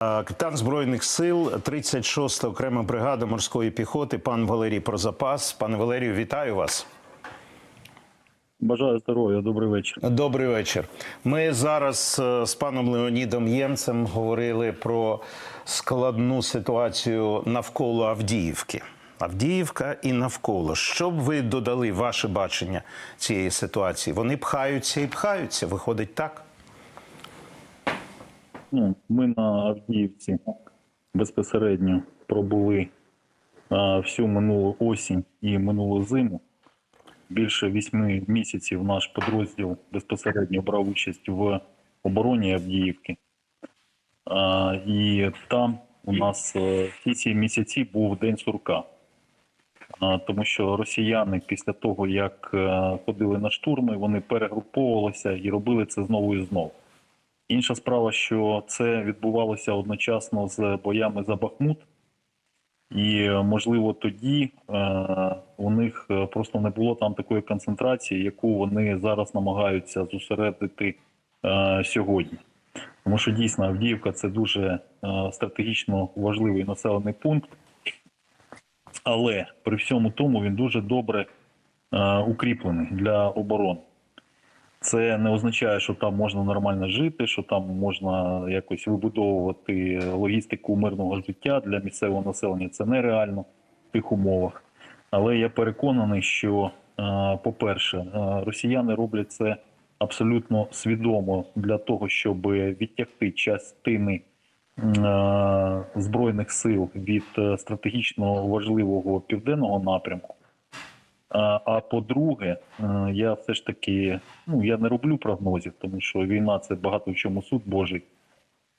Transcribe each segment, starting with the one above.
Капітан збройних сил 36-та окрема бригада морської піхоти, пан Валерій Прозапас. Пане Валерію, вітаю вас. Бажаю здоров'я, добрий вечір. Добрий вечір. Ми зараз е, з паном Леонідом Ємцем говорили про складну ситуацію навколо Авдіївки. Авдіївка і навколо. Що б ви додали ваше бачення цієї ситуації? Вони пхаються і пхаються. Виходить так? Ну, ми на Авдіївці безпосередньо пробули а, всю минулу осінь і минулу зиму. Більше вісьми місяців наш підрозділ безпосередньо брав участь в обороні Авдіївки. А, і там у нас е, всі ці місяці був день сурка. А, Тому що росіяни після того, як е, ходили на штурми, вони перегруповувалися і робили це знову і знову. Інша справа, що це відбувалося одночасно з боями за Бахмут, і можливо тоді е, у них е, просто не було там такої концентрації, яку вони зараз намагаються зосередити е, сьогодні. Тому що дійсно Авдіївка це дуже стратегічно важливий населений пункт, але при всьому тому він дуже добре укріплений для оборони. Це не означає, що там можна нормально жити, що там можна якось вибудовувати логістику мирного життя для місцевого населення. Це нереально в тих умовах. Але я переконаний, що, е, по-перше, е, росіяни роблять це абсолютно свідомо для того, щоб відтягти частини е, збройних сил від стратегічно важливого південного напрямку. А, а по-друге, е, я все ж таки ну я не роблю прогнозів, тому що війна це багато в чому суд Божий.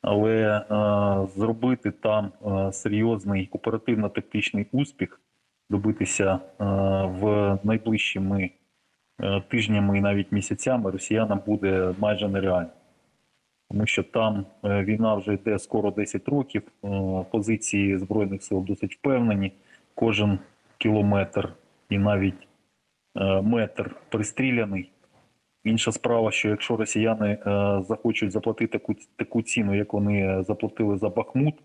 Але е, зробити там е, серйозний оперативно-тактичний успіх, добитися е, в найближчими е, тижнями і навіть місяцями росіянам буде майже нереально. Тому що там війна вже йде скоро 10 років. Позиції збройних сил досить впевнені. Кожен кілометр і навіть е, метр пристріляний. Інша справа, що якщо росіяни е, захочуть заплатити таку, таку ціну, як вони заплатили за Бахмут,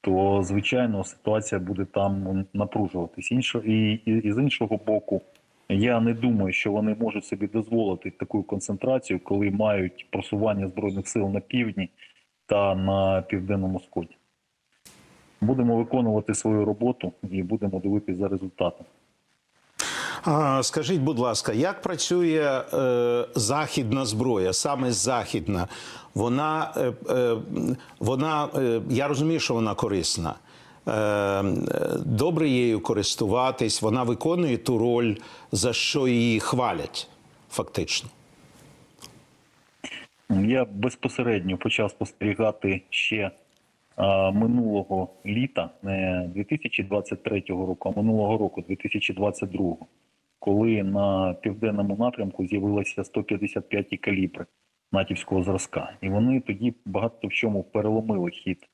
то звичайно ситуація буде там напружуватись. Інше, і, і, і з іншого боку, я не думаю, що вони можуть собі дозволити таку концентрацію, коли мають просування збройних сил на півдні та на південному сході. Будемо виконувати свою роботу і будемо дивитися за результатом. Скажіть, будь ласка, як працює е, західна зброя, саме західна? Вона, е, е, вона е, я розумію, що вона корисна. Е, е, добре її користуватись, вона виконує ту роль, за що її хвалять, фактично. Я безпосередньо почав спостерігати ще а, минулого літа, не 2023 року, а минулого року, 2022, коли на південному напрямку з'явилися 155 ті калібри натівського зразка, і вони тоді багато в чому переломили хід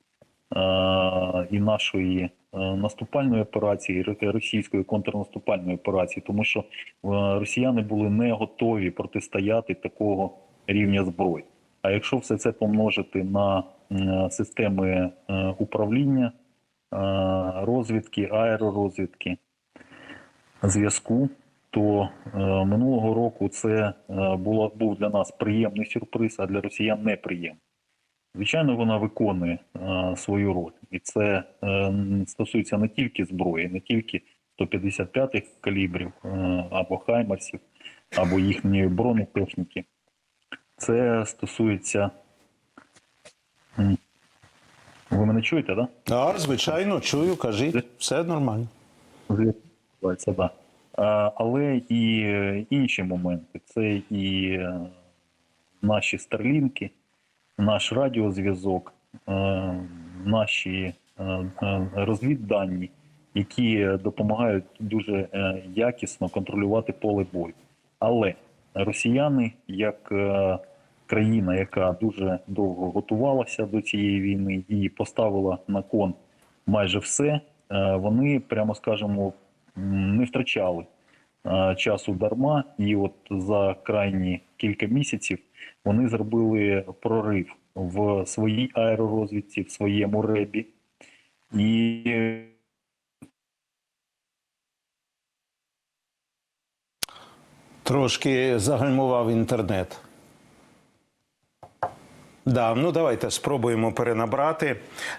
а, і нашої а, наступальної операції, і російської контрнаступальної операції, тому що а, росіяни були не готові протистояти такого рівня зброї. А якщо все це помножити на м, системи е, управління, е, розвідки, аеророзвідки, зв'язку, то е, минулого року це е, було, був для нас приємний сюрприз, а для росіян неприємний. Звичайно, вона виконує е, свою роль, і це стосується не тільки зброї, не тільки 155-х калібрів або хаймерсів, або їхньої бронетехніки. Це стосується. Ви мене чуєте, так? Так, звичайно, чую, кажіть, все нормально. Да? Да. А, але і е, інші моменти. Це і е, наші старлінки, наш радіозв'язок, е, наші е, е, розвіддані, які допомагають дуже е, якісно контролювати поле бою. Але росіяни, як е, країна, яка дуже довго готувалася до цієї війни і поставила на кон майже все, е, вони, прямо скажемо, не втрачали часу дарма. І от за крайні кілька місяців вони зробили прорив в своїй аеророзвідці, в своєму ребі. І Трошки загальмував інтернет. Да, ну давайте спробуємо перенабрати.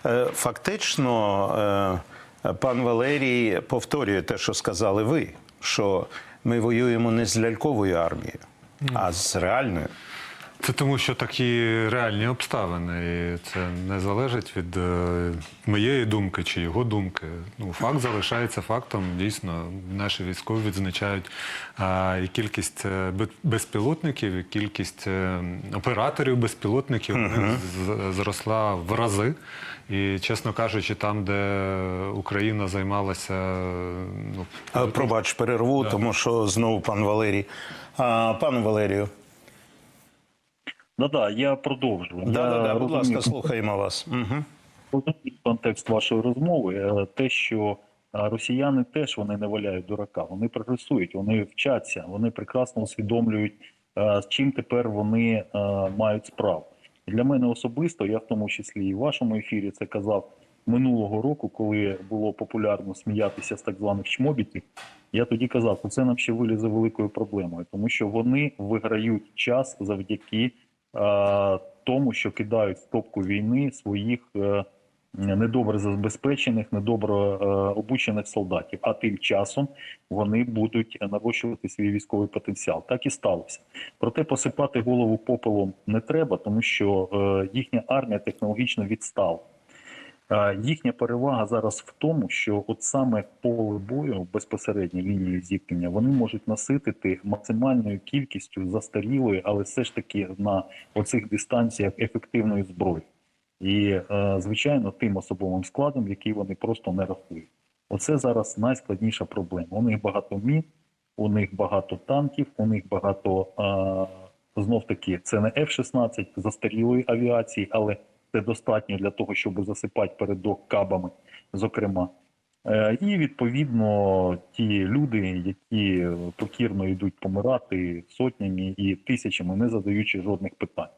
Е, Фактично, е, пан Валерій повторює те, що сказали ви, що ми воюємо не з ляльковою армією, а з реальною. Це тому, що такі реальні обставини, і це не залежить від е, моєї думки чи його думки. Ну, факт залишається фактом. Дійсно, наші військові відзначають а, і кількість е, безпілотників, і кількість е, операторів безпілотників з- зросла в рази. І, чесно кажучи, там, де Україна займалася, ну, Е, Пробач, перерву, тому що знову пан Валерій. А, пане Валерію, да-да, я продовжую. да, да, Я да, будь ласка, слухаємо вас. Угу. контекст вашої розмови. е, Те, що е, росіяни теж вони не валяють дурака, вони прогресують, вони вчаться, вони прекрасно усвідомлюють, з чим тепер вони мають справу. Для мене особисто, я в тому числі і в вашому ефірі це казав минулого року, коли було популярно сміятися з так званих чмобітів. Я тоді казав, що це нам ще вилізе великою проблемою, тому що вони виграють час завдяки е, тому, що кидають в топку війни своїх е, недобре забезпечених, недобре е, обучених солдатів. А тим часом вони будуть нарощувати свій військовий потенціал. Так і сталося. Проте посипати голову попелом не треба, тому що е, їхня армія технологічно відстала. Е, Їхня перевага зараз в тому, що от саме поле бою безпосередньо лінії зіткнення вони можуть наситити максимальною кількістю застарілої, але все ж таки на оцих дистанціях ефективної зброї. І, е, звичайно, тим особовим складом, який вони просто не рахують. Оце зараз найскладніша проблема. У них багато мін, у них багато танків, у них багато е, знов таки це не F-16 застарілої авіації, але це достатньо для того, щоб засипати передок кабами, зокрема. Е, І відповідно ті люди, які покірно йдуть помирати сотнями і тисячами, не задаючи жодних питань.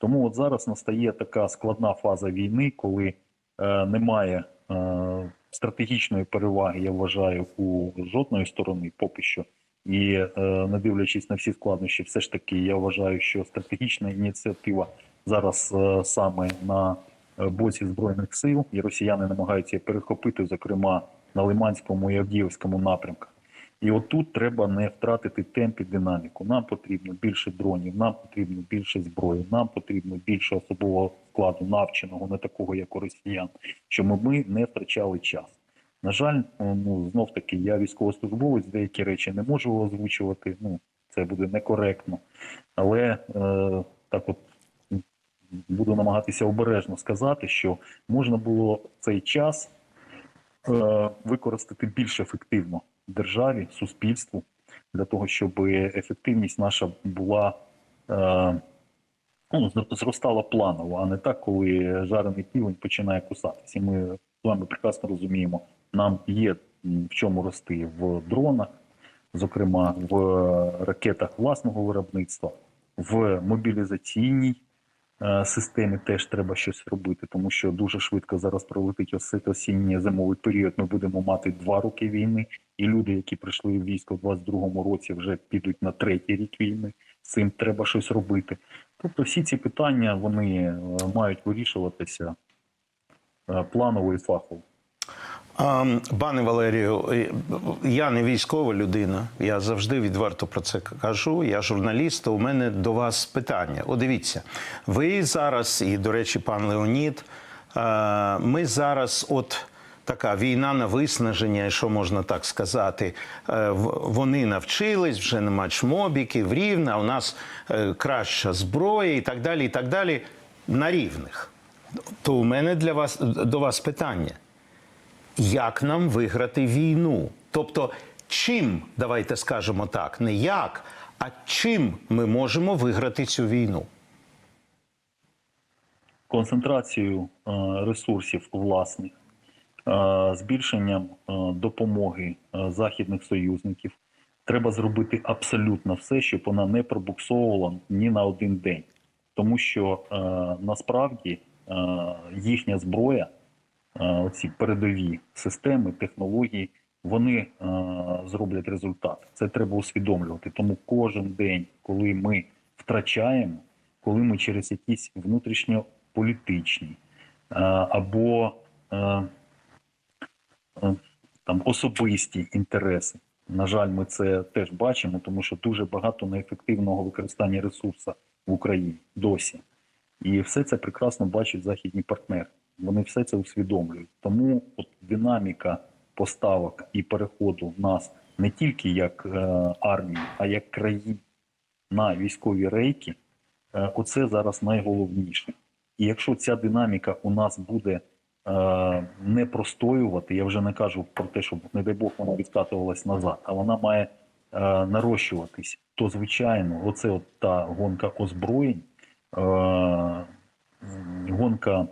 Тому от зараз настає така складна фаза війни, коли е, немає е, стратегічної переваги, я вважаю, у жодної сторони поки що. І е, не дивлячись на всі складнощі, все ж таки я вважаю, що стратегічна ініціатива зараз е, саме на е, боці збройних сил, і росіяни намагаються перехопити, зокрема на Лиманському і Авдіївському напрямках. І отут треба не втратити темп і динаміку. Нам потрібно більше дронів, нам потрібно більше зброї, нам потрібно більше особового складу, навченого, не такого, як у росіян, щоб ми не втрачали час. На жаль, ну знов таки, я військовослужбовець, деякі речі не можу озвучувати. Ну це буде некоректно, але е, так от буду намагатися обережно сказати, що можна було цей час е, використати більш ефективно державі, суспільству для того, щоб ефективність наша була е, ну, зростала планово, а не так, коли жарений півень починає кусатися. І ми з вами прекрасно розуміємо, нам є в чому рости в дронах, зокрема в ракетах власного виробництва, в мобілізаційній е, системі теж треба щось робити, тому що дуже швидко зараз пролетить ос- осінньо зимовий період. Ми будемо мати два роки війни, і люди, які прийшли в військо в 22-му році, вже підуть на третій рік війни. З цим треба щось робити. Тобто, всі ці питання вони е, мають вирішуватися е, планово і фахово. Пане Валерію, е, я не військова людина, я завжди відверто про це кажу. Я журналіст, у мене до вас питання. О, дивіться, ви зараз, і, до речі, пан Леонід, е, ми зараз, от така війна на виснаження, що можна так сказати, е, вони навчились, вже нема чмобіків, рівна, у нас краща зброя і так далі, і так далі, на рівних. То у мене для вас до вас питання як нам виграти війну. Тобто, чим, давайте скажемо так, не як, а чим ми можемо виграти цю війну? концентрацію е, ресурсів власних, е, збільшенням е, допомоги західних союзників. Треба зробити абсолютно все, щоб вона не пробуксовувала ні на один день. тому що насправді їхня зброя, оці передові системи, технології, вони зроблять результат. Це треба усвідомлювати. Тому кожен день, коли ми втрачаємо, коли ми через якісь внутрішньополітичні або там особисті інтереси. На жаль, ми це теж бачимо, тому що дуже багато неефективного використання ресурсу в Україні досі. І все це прекрасно бачать західні партнери. Вони все це усвідомлюють. Тому от динаміка поставок і переходу в нас не тільки як е, армії, а як країн на військові рейки, е, оце зараз найголовніше. І якщо ця динаміка у нас буде е, не простоювати, я вже не кажу про те, щоб, не дай Бог, вона відкатувалась назад, а вона має е, нарощуватись, то звичайно, оце от та гонка озброєнь, е, гонка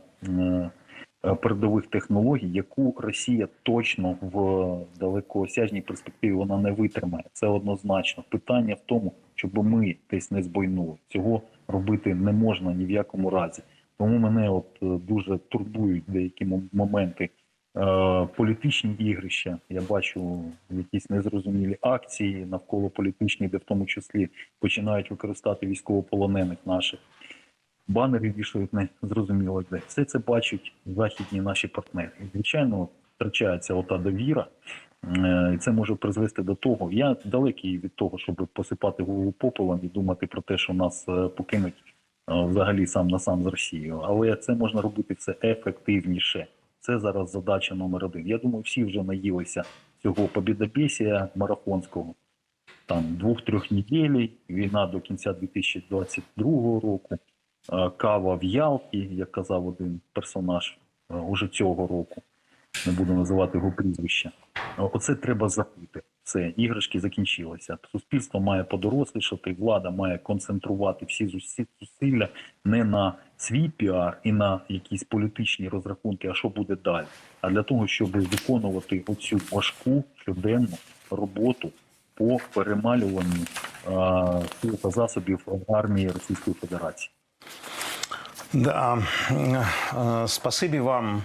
передових технологій, яку Росія точно в далекоосяжній перспективі вона не витримає. Це однозначно. Питання в тому, щоб ми десь не збойнули. Цього робити не можна ні в якому разі. Тому мене от е, дуже турбують деякі моменти. Е, політичні ігрища. Я бачу якісь незрозумілі акції навколо політичні, де в тому числі починають використати військовополонених наших. Банери вішають не зрозуміло де. Все це бачать західні наші партнери. Звичайно, втрачається ота довіра. Е, І це може призвести до того. Я далекий від того, щоб посипати голову попелом і думати про те, що нас е, покинуть е, взагалі сам на сам з Росією. Але це можна робити все ефективніше. Це зараз задача номер один. Я думаю, всі вже наїлися цього побідобєсія марафонського. Там двох-трьох неділі, війна до кінця 2022 року, кава в Ялті, як казав один персонаж е, уже цього року. Не буду називати його прізвище. Е, Оце треба забути. Все, іграшки закінчилися. Суспільство має подорослішати, влада має концентрувати всі зусилля не на свій піар і на якісь політичні розрахунки, а що буде далі. А для того, щоб виконувати оцю важку щоденну роботу по перемалюванню е, сил та засобів армії Російської Федерації. Да. Е, Спасибі вам,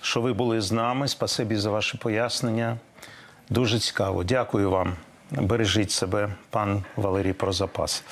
що ви були з нами. Спасибі за ваші пояснення. Дуже цікаво. Дякую вам. Бережіть себе, пан Валерій Прозапас.